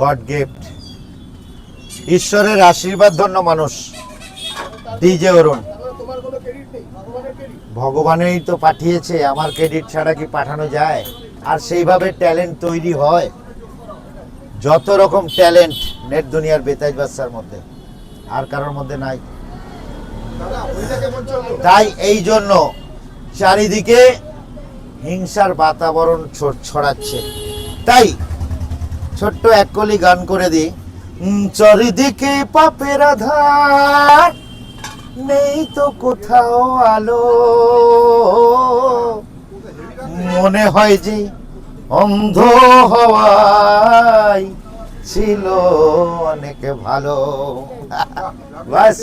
God gift. ঈশ্বরের আশীর্বাদ ধন্য মানুষ। ডিজে অরুণ। ভগবানেরই তো পাঠিয়েছে, আমার ক্রেডিট ছাড়া কি পাঠানো যায়? আর সেইভাবে ট্যালেন্ট তৈরি হয়। যত রকম ট্যালেন্ট নেট দুনিয়ার বেতাজ বাচ্চার মধ্যে। আর কারোর মধ্যে নাই। তাই এই জন্য চারিদিকে হিংসার বাতাবরণ ছড়াচ্ছে। তাই ছোট্ট এক কলি গান করে দিই। চারিদিকে পাপের আধার, নেই তো কোথাও আলো। মনে হয় যে অন্ধ হওয়াই ছিল অনেক ভালো। বাস,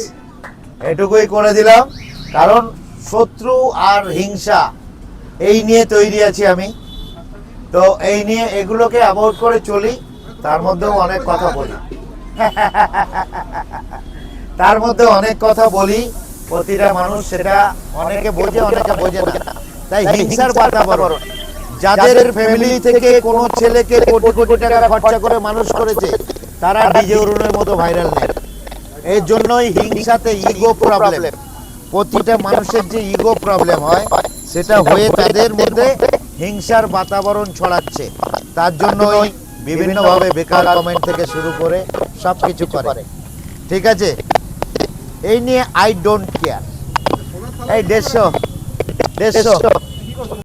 এটুকুই করে দিলাম। কারণ শত্রু আর হিংসা, এই নিয়ে তৈরি আছি আমি। তো এই নিয়ে এগুলোকে অ্যাভয়েড করে চলি। তার মধ্যেও অনেক কথা বলি। তার মধ্যে অনেক কথা বলি প্রতিটা মানুষ সেটা অনেকে বোঝে অনেকে বোঝে না। তাই হিংসার বাতাবরণ যাদের ফ্যামিলি থেকে কোনো ছেলেকে কোটি কোটি টাকা খরচা করে মানুষ করেছে তারা ডিজে অরুণের মতো ভাইরাল নেই। এর জন্যই হিংসাতে ইগো প্রবলেম প্রতিটা মানুষের যে ইগো প্রবলেম হয় সেটা হয়ে তাদের মধ্যে হিংসার বাতাবরণ ছড়াচ্ছে। তার জন্যই বিভিন্নভাবে বেকার কমেন্ট থেকে শুরু করে সব কিছু করে। ঠিক আছে? এই নিয়ে আই ডোন্ট কেয়ার এই দেড়শো দেড়শো।